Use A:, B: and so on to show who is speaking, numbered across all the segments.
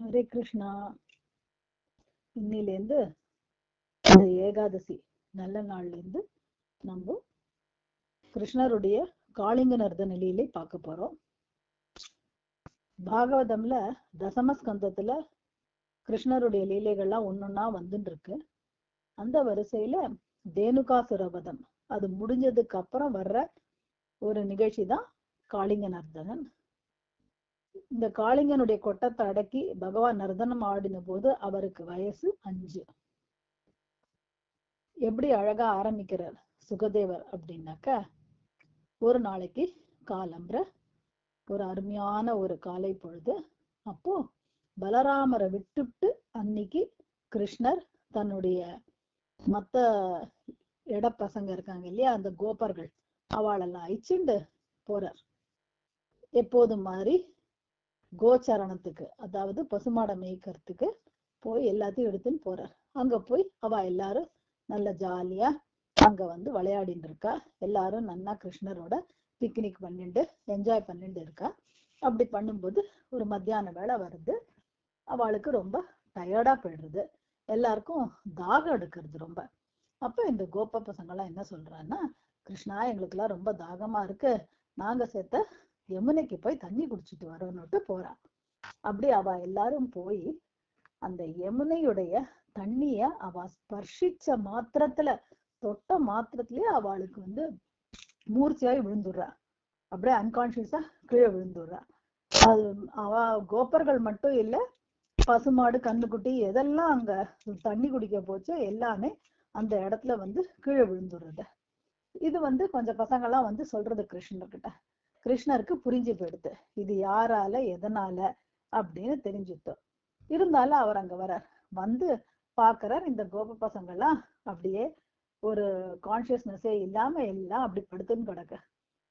A: ஹரே கிருஷ்ணா. இன்னிலேருந்து இந்த ஏகாதசி நல்ல நாள்ல இருந்து நம்ம கிருஷ்ணருடைய காளிங்க நர்த நிலையிலே பார்க்க போறோம். பாகவதம்ல தசமஸ்கந்தத்துல கிருஷ்ணருடைய லீலைகள்லாம் ஒன்னொன்னா வந்துட்டு இருக்கு அந்த வரிசையில தேனுகாசுரவதம். அது முடிஞ்சதுக்கு அப்புறம் வர்ற ஒரு நிகழ்ச்சி தான் காளிங்க நர்தனன் இந்த காளிங்கனுடைய கொட்டத்தை அடக்கி பகவான் நர்தனம் ஆடின போது அவருக்கு வயசு அஞ்சு. எப்படி அழகா ஆரம்பிக்கிறார் சுகதேவர் அப்படின்னாக்க ஒரு நாளைக்கு காலம்புற ஒரு அருமையான ஒரு காலை பொழுது அப்போ பலராமரை விட்டுட்டு அன்னைக்கு கிருஷ்ணர் தன்னுடைய மத்த இட பசங்க இருக்காங்க இல்லையா அந்த கோபர்கள் அவளெல்லாம் அழிச்சுண்டு போறார். எப்போதும் மாதிரி கோச்சரணத்துக்கு அதாவது பசுமாடை மேய்க்கிறதுக்கு போய் எல்லாத்தையும் எடுத்துன்னு போறார். அங்க போய் அவ எல்லாரும் நல்ல ஜாலியா அங்க வந்து விளையாடிட்டு இருக்கா. எல்லாரும் நன்னா கிருஷ்ணரோட பிக்னிக் பண்ணிட்டு என்ஜாய் பண்ணிட்டு இருக்கா. அப்படி பண்ணும்போது ஒரு மத்தியான வேலை வருது. அவளுக்கு ரொம்ப டயர்டா போயிடுறது. எல்லாருக்கும் தாகம் எடுக்கிறது ரொம்ப. அப்ப இந்த கோப பசங்க எல்லாம் என்ன சொல்றான்னா கிருஷ்ணா எங்களுக்கெல்லாம் ரொம்ப தாகமா இருக்கு. நாங்க சேர்த்த யமுனைக்கு போய் தண்ணி குடிச்சிட்டு வரணும்ட்டு போறா. அப்படி அவ எல்லாரும் போய் அந்த யமுனையுடைய தண்ணிய அவ ஸ்பர்ஷிச்ச மாத்திரத்துல தொட்ட மாத்திரத்திலேயே அவளுக்கு வந்து மூர்ச்சியாய் விழுந்துடுறா. அப்படியே அன்கான்சியஸா கீழே விழுந்துடுறா. அது அவ கோபர்கள் மட்டும் இல்ல பசுமாடு கண்ணுக்குட்டி எதெல்லாம் அங்க தண்ணி குடிக்க போச்சோ எல்லாமே அந்த இடத்துல வந்து கீழே விழுந்துடுறது. இது வந்து கொஞ்சம் பசங்கெல்லாம் வந்து சொல்றது கிருஷ்ணர்கிட்ட. கிருஷ்ணருக்கு புரிஞ்சு போயிடுது. இது யாரால எதனால அப்படின்னு தெரிஞ்சுட்டோம் இருந்தாலும் அவர் அங்க வரார் வந்து பாக்குறார் இந்த கோப பசங்கள்லாம் அப்படியே ஒரு கான்சியஸ்னஸே இல்லாம எல்லாம் அப்படி படுத்துன்னு கிடக்கு.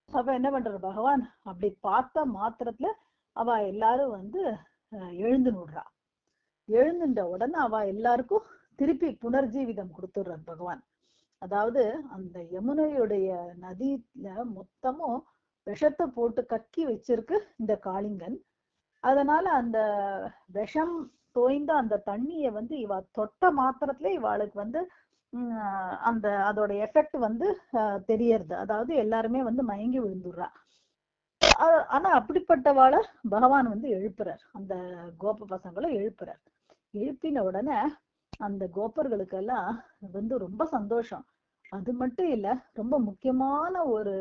A: அப்ப என்ன பண்றாரு பகவான்? அப்படி பார்த்த மாத்திரத்துல அவ எல்லாரும் வந்து எழுந்து நுடுறா. எழுந்துட்ட உடனே அவ எல்லாருக்கும் திருப்பி புனர்ஜீவிதம் கொடுத்துடுறார் பகவான். அதாவது அந்த யமுனையுடைய நதியில மொத்தமும் விஷத்தை போட்டு கக்கி வச்சிருக்கு இந்த காளிங்கன். அதனால அந்த விஷம் தோய்ந்த அந்த தண்ணிய வந்து இவ தொட்ட மாத்திரத்துல இவாளுக்கு வந்து அந்த அதோட எஃபெக்ட் வந்து தெரியறது. அதாவது எல்லாருமே வந்து மயங்கி விழுந்துடுறா. ஆனா அப்படிப்பட்டவாளை பகவான் வந்து எழுப்புறார். அந்த கோப பசங்களை எழுப்புறார். எழுப்பின உடனே அந்த கோபர்களுக்கெல்லாம் வந்து ரொம்ப சந்தோஷம். அது மட்டும் இல்ல ரொம்ப முக்கியமான ஒரு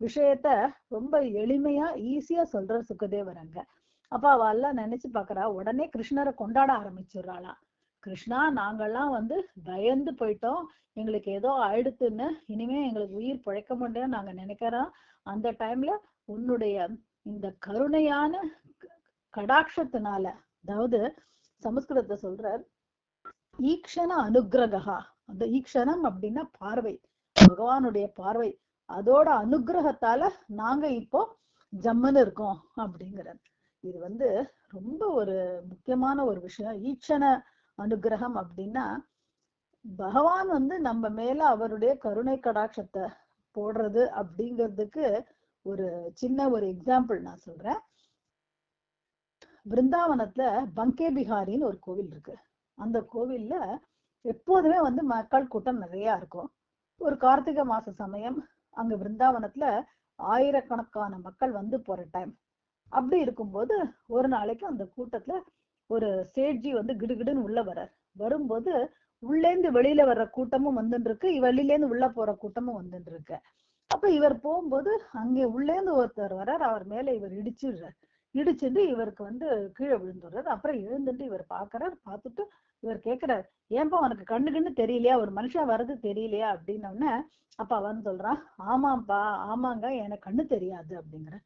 A: விஷயத்த ரொம்ப எளிமையா ஈஸியா சொல்ற சுகதேவரங்க அங்க அப்ப அவெல்லாம் நினைச்சு பாக்குறா உடனே கிருஷ்ணரை கொண்டாட ஆரம்பிச்சிடுறாளா. கிருஷ்ணா நாங்கெல்லாம் வந்து பயந்து போயிட்டோம். எங்களுக்கு ஏதோ ஆயிடுத்துன்னு இனிமே எங்களுக்கு உயிர் பிழைக்க முடியும் நாங்க நினைக்கிறோம். அந்த டைம்ல உன்னுடைய இந்த கருணையான கடாட்சத்தினால அதாவது சமஸ்கிருதத்தை சொல்றார் ஈக்ஷண அனுகிரகா. அந்த ஈக்ஷணம் அப்படின்னா பார்வை. பகவானுடைய பார்வை. அதோட அனுகிரகத்தால நாங்க இப்போ ஜம்முன்னு இருக்கோம் அப்படிங்கிறது இது வந்து ரொம்ப ஒரு முக்கியமான ஒரு விஷயம். ஈக்ஷண அனுகிரகம் அப்படின்னா பகவான் வந்து நம்ம மேல அவருடைய கருணை கடாட்சத்தை போடுறது அப்படிங்கிறதுக்கு ஒரு சின்ன ஒரு எக்ஸாம்பிள் நான் சொல்றேன். பிருந்தாவனத்துல பங்கே பிஹாரின்னு ஒரு கோவில் இருக்கு. அந்த கோவில்ல எப்போதுமே வந்து மக்கள் கூட்டம் நிறைய இருக்கும். ஒரு கார்த்திகை மாச சமயம் அங்க பிருந்தாவனத்துல ஆயிரக்கணக்கான மக்கள் வந்து போற டைம் அப்படி இருக்கும்போது ஒரு நாளைக்கு அந்த கூட்டத்துல ஒரு சேட்ஜி வந்து கிடுகிடுன்னு உள்ள வர்றார். வரும்போது உள்ளேந்து வெளியில வர்ற கூட்டமும் வந்துட்டு இருக்கு வெளியிலேருந்து உள்ள போற கூட்டமும் வந்துட்டு இருக்கு அப்ப இவர் போகும்போது அங்கே உள்ளேந்து ஒருத்தர் வர்றார் அவர் மேல இவர் இடிச்சிடுறார். இடிச்சுட்டு இவருக்கு வந்து கீழே விழுந்துடுறது அப்புறம் எழுந்துட்டு இவர் பாக்குறாரு பார்த்துட்டு இவர் கேட்கிறார் ஏன்பா உனக்கு கண்ணு கண்ணு தெரியலையா? ஒரு மனுஷன் வர்றது தெரியலையா? அப்படின்னோடனே அப்ப அவன் சொல்றான் ஆமாப்பா ஆமாங்க எனக்கு கண்ணு தெரியாது அப்படிங்கிற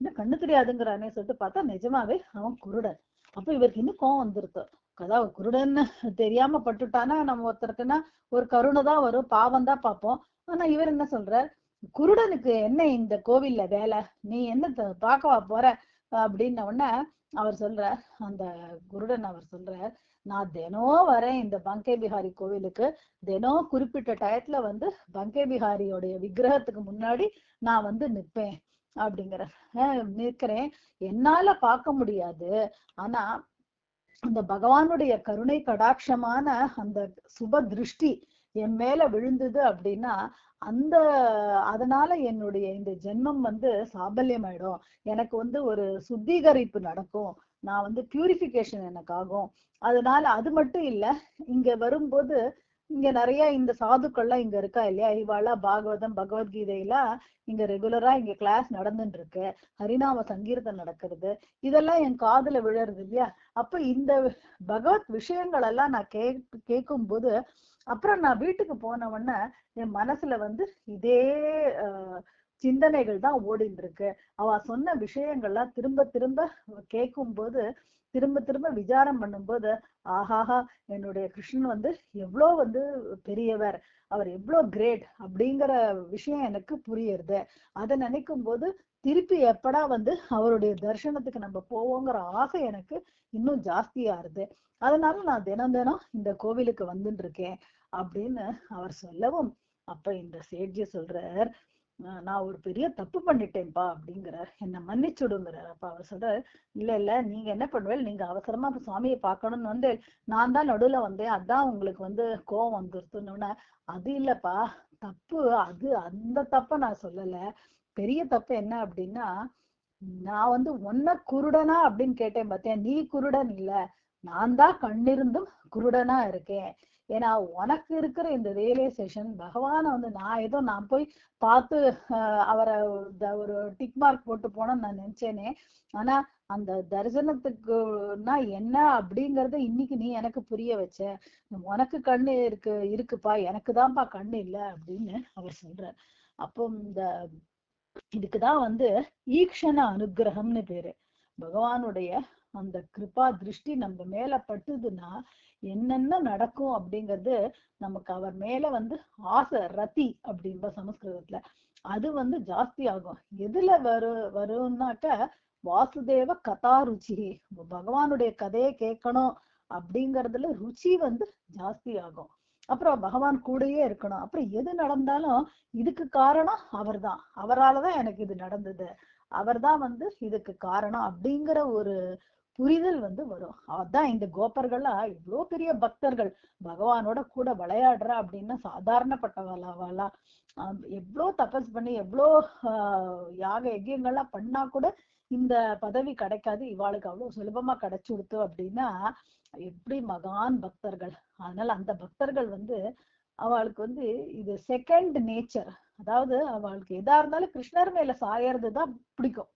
A: இன்னும் கண்ணு தெரியாதுங்கிறானே சொல்லிட்டு பார்த்தா நிஜமாவே அவன் குருடன். அப்ப இவருக்கு இன்னும் கோவம் வந்துருது. அதாவது குருடன்னு தெரியாம பட்டுட்டானா? நம்ம ஒருத்தருக்குன்னா ஒரு கருணை தான் வரும் பாவம் தான் பார்ப்போம். ஆனா இவர் என்ன சொல்ற குருடனுக்கு என்ன இந்த கோவில்ல வேலை? நீ என்ன பார்க்கவா போற? அப்படின்ன உடனே அவர் சொல்ற அந்த குருடன் அவர் சொல்ற நான் தினம் வரேன் இந்த பங்கே பிஹாரி கோவிலுக்கு. தினம் குறிப்பிட்ட டயத்துல வந்து பங்கே பிஹாரியோடைய விக்கிரகத்துக்கு முன்னாடி நான் வந்து நிற்பேன் அப்படிங்கிற நிற்கிறேன். என்னால பார்க்க முடியாது. ஆனா அந்த பகவானுடைய கருணை கடாட்சமான அந்த சுப திருஷ்டி என் மேல விழுந்தது அப்படின்னா அந்த அதனால என்னுடைய இந்த ஜென்மம் வந்து சாபல்யம் ஆயிடும் எனக்கு வந்து ஒரு சுத்திகரிப்பு நடக்கும். நான் வந்து பியூரிஃபிகேஷன் எனக்கு ஆகும். அதனால அது மட்டும் இல்ல இங்க வரும்போது இங்க நிறைய இந்த சாதுக்கள்லாம் இங்க இருக்கா இல்லையா? இவாளா பாகவதம் பகவத்கீதையெல்லாம் இங்க ரெகுலரா இங்க கிளாஸ் நடந்துட்டு இருக்கு ஹரிநாம சங்கீர்த்தம் நடக்கிறது. இதெல்லாம் என் காதுல விழறது இல்லையா? அப்ப இந்த பகவத் விஷயங்கள் எல்லாம் நான் கே கேட்கும் போது அப்புறம் நான் வீட்டுக்கு போன உடனே என் மனசுல வந்து இதே சிந்தனைகள் தான் ஓடிட்டு இருக்கு அவ சொன்ன விஷயங்கள்லாம் திரும்ப திரும்ப கேட்கும் போது திரும்ப திரும்ப விசாரம் பண்ணும்போது ஆஹாஹா என்னுடைய கிருஷ்ணன் வந்து எவ்வளோ வந்து பெரியவர் அவர் எவ்வளோ கிரேட் அப்படிங்கிற விஷயம் எனக்கு புரியுறது. அதை நினைக்கும் போது திருப்பி எப்படா வந்து அவருடைய தரிசனத்துக்கு நம்ம போவோங்கிற ஆசை எனக்கு இன்னும் ஜாஸ்தியாருது அதனால நான் தினம் தினம் இந்த கோவிலுக்கு வந்துட்டு இருக்கேன் அப்படின்னு அவர் சொல்லவும் அப்ப இந்த சேட்ஜி சொல்றார் "நான் நான் ஒரு பெரிய தப்பு பண்ணிட்டேன்ப்பா அப்படிங்கிறார். என்ன மன்னிச்சுடுங்கிறார் அப்ப அவர் சொல்றாரு இல்ல இல்ல நீங்க என்ன பண்ணுவேன்? நீங்க அவசரமா சுவாமியை பார்க்கணும்னு வந்து நான் தான் நடுவுல வந்தேன். அதான் உங்களுக்கு வந்து கோவம் வந்துருத்துன்னு அது இல்லப்பா தப்பு. அது அந்த தப்ப நான் சொல்லல. பெரிய தப்பு என்ன அப்படின்னா நான் வந்து ஒன்ன குருடனா அப்படின்னு கேட்டேன் பார்த்தேன் நீ குருடன் இல்ல. நான் தான் கண்ணிருந்தும் குருடனா இருக்கேன். ஏன்னா உனக்கு இருக்கிற இந்த ரியலைசேஷன் பகவானை வந்து நான் ஏதோ நான் போய் பார்த்து அவரை ஒரு டிக் மார்க் போட்டு போனோம்னு நான் நினைச்சேனே. ஆனா அந்த தரிசனத்துக்குன்னா என்ன அப்படிங்கறத இன்னைக்கு நீ எனக்கு புரிய வச்ச. உனக்கு கண்ணு இருக்கு இருக்குப்பா எனக்கு தான்ப்பா கண்ணு இல்ல அப்படின்னு அவர் சொல்றார். அப்போ இந்த இதுக்குதான் வந்து ஈக்ஷண அனுகிரகம்னு பேரு. பகவானுடைய அந்த கிருபா திருஷ்டி நம்ம மேல பட்டுதுன்னா என்னென்ன நடக்கும் அப்படிங்கிறது நமக்கு அவர் மேல வந்து ஆசை ரதி அப்படின்ற சமஸ்கிருதத்துல. அது வந்து ஜாஸ்தி ஆகும். எதுல வரு வரும்னாக்க வாசுதேவ கதா ருச்சி. பகவானுடைய கதையை கேட்கணும் அப்படிங்கறதுல ருச்சி வந்து ஜாஸ்தி ஆகும். அப்புறம் பகவான் கூடயே இருக்கணும். அப்புறம் எது நடந்தாலும் இதுக்கு காரணம் அவர்தான். அவராலதான் எனக்கு இது நடந்தது. அவர்தான் வந்து இதுக்கு காரணம் அப்படிங்கிற ஒரு புரிதல் வந்து வரும். அதான் இந்த கோபர்களா இவ்வளோ பெரிய பக்தர்கள். பகவானோட கூட விளையாடுற அப்படின்னா சாதாரணப்பட்டவளாவாளா. எவ்வளோ தபஸ் பண்ணி எவ்வளோ யாக யஜ்யங்கள்லாம் பண்ணா கூட இந்த பதவி கிடைக்காது. இவாளுக்கு அவ்வளவு சுலபமா கிடைச்சு கொடுத்து அப்படின்னா எப்படி மகான் பக்தர்கள்? அதனால அந்த பக்தர்கள் வந்து அவளுக்கு வந்து இது செகண்ட் நேச்சர் அதாவது அவளுக்கு எதா இருந்தாலும் கிருஷ்ணர் மேல சாயறதுதான் பிடிக்கும்.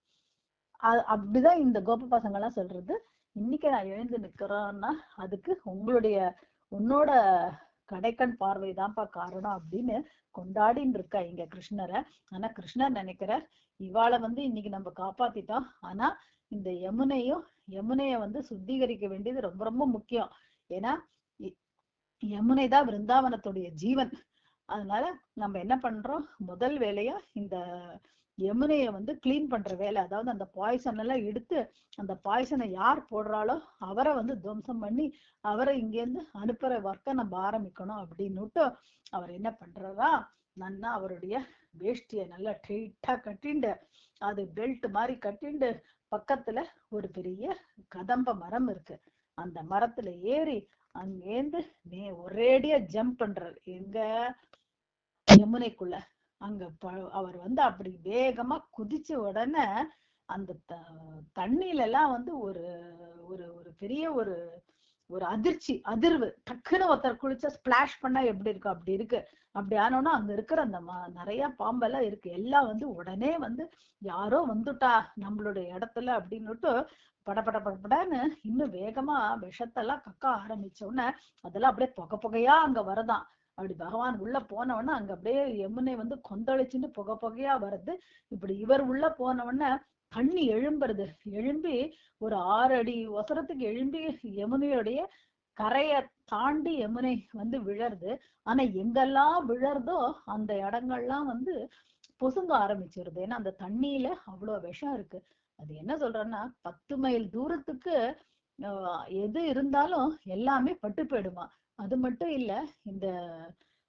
A: அப்படிதான் இந்த கோப பசங்க எல்லாம் சொல்றது. இன்னைக்கு நான் எழுந்து நிக்கிறேன்னா அதுக்கு உங்களுடைய உன்னோட கடைக்கண் பார்வை தான்ப்பா காரணம் அப்படின்னு கொண்டாடின்னு இருக்கா இங்க கிருஷ்ணரை. ஆனா கிருஷ்ணர் நினைக்கிற இவாளை வந்து இன்னைக்கு நம்ம காப்பாத்திட்டோம். ஆனா இந்த யமுனையும் யமுனைய வந்து சுத்திகரிக்க வேண்டியது ரொம்ப ரொம்ப முக்கியம். ஏன்னா இ- யமுனை தான் பிருந்தாவனத்துடைய ஜீவன். அதனால நம்ம என்ன பண்றோம்? முதல் வேலையா இந்த யமுனைய வந்து கிளீன் பண்ற வேலை. அதாவது அந்த பாய்சன் எல்லாம் எடுத்து அந்த பாய்சனை யார் போடுறாளோ அவரை வந்து துவம்சம் பண்ணி அவரை இங்கேருந்து அனுப்புற ஒர்க்கை நம்ம ஆரம்பிக்கணும் அப்படின்னுட்டு அவர் என்ன பண்றாரா நன்னா அவருடைய வேஷ்டியை நல்லா டைட்டா கட்டிண்டு அது பெல்ட் மாதிரி கட்டிண்டு பக்கத்துல ஒரு பெரிய கதம்ப மரம் இருக்கு. அந்த மரத்துல ஏறி அங்கேருந்து நே ஒரேடியா ஜம்ப் பண்றாரு. எங்க யமுனைக்குள்ள அங்க ப- அவர் வந்து அப்படி வேகமா குதிச்ச உடனே அந்த த- தண்ணியில எல்லாம் வந்து ஒரு ஒரு ஒரு பெரிய ஒரு ஒரு அதிர்ச்சி அதிர்வு. டக்குன்னு ஒருத்தர் குளிச்சா ஸ்பிளாஷ் பண்ணா எப்படி இருக்கும் அப்படி இருக்கு. அப்படி ஆனோன்னா அங்க இருக்கிற அந்த நிறைய பாம்பெல்லாம் இருக்கு. எல்லாம் வந்து உடனே வந்து யாரோ வந்துட்டா நம்மளுடைய இடத்துல அப்படின்னுட்டு பட பட இன்னும் வேகமா விஷத்தெல்லாம் கக்க ஆரம்பிச்ச உடனே அதெல்லாம் அப்படியே புகை புகையா அங்க வரதாம் அப்படி பகவான் உள்ள போன அங்க அப்படியே யமுனை வந்து கொந்தளிச்சுன்னு புகை புகையா வருது இப்படி இவர் உள்ள போன உடனே தண்ணி எழும்புறது. எழும்பி ஒரு ஆறு அடி ஒசரத்துக்கு எழும்பி யமுனையுடைய கரைய தாண்டி யமுனை வந்து விழருது ஆனா எங்கெல்லாம் விழறதோ அந்த இடங்கள்லாம் வந்து பொசுங்க ஆரம்பிச்சிருது. ஏன்னா அந்த தண்ணியில அவ்வளவு விஷம் இருக்கு. அது என்ன சொல்றேன்னா பத்து மைல் தூரத்துக்கு எது இருந்தாலும் எல்லாமே பட்டு போயிடுமா? அது மட்டும் இல்ல இந்த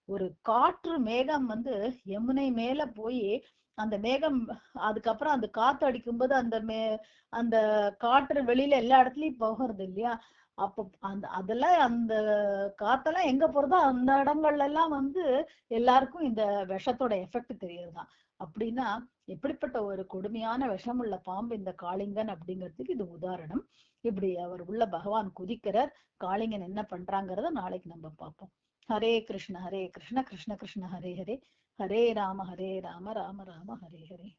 A: ஒரு காற்று மேகம் வந்து யமுனை மேல போய் அந்த மேகம் அதுக்கப்புறம் அந்த காத்து அடிக்கும்போது அந்த மே அந்த காற்று வெளியில எல்லா இடத்துலயும் போகிறது இல்லையா? அப்போ அந்த அதெல்லாம் அந்த காத்தெல்லாம் எங்க போறதோ அந்த இடங்கள்ல எல்லாம் வந்து எல்லாருக்கும் இந்த விஷத்தோட எஃபெக்ட் தெரியறதுதான். அப்படின்னா எப்படிப்பட்ட ஒரு கொடுமையான விஷமுள்ள பாம்பு இந்த காளிங்கன் அப்படிங்கிறதுக்கு இது உதாரணம். இப்படி அவர் உள்ள பகவான் குதிக்கிறார். காளிங்கன் என்ன பண்றாங்கிறத நாளைக்கு நம்ம பார்ப்போம். ஹரே கிருஷ்ண ஹரே கிருஷ்ண கிருஷ்ண கிருஷ்ண ஹரே ஹரே. ஹரே ராம ஹரே ராம ராம ராம ஹரே ஹரே.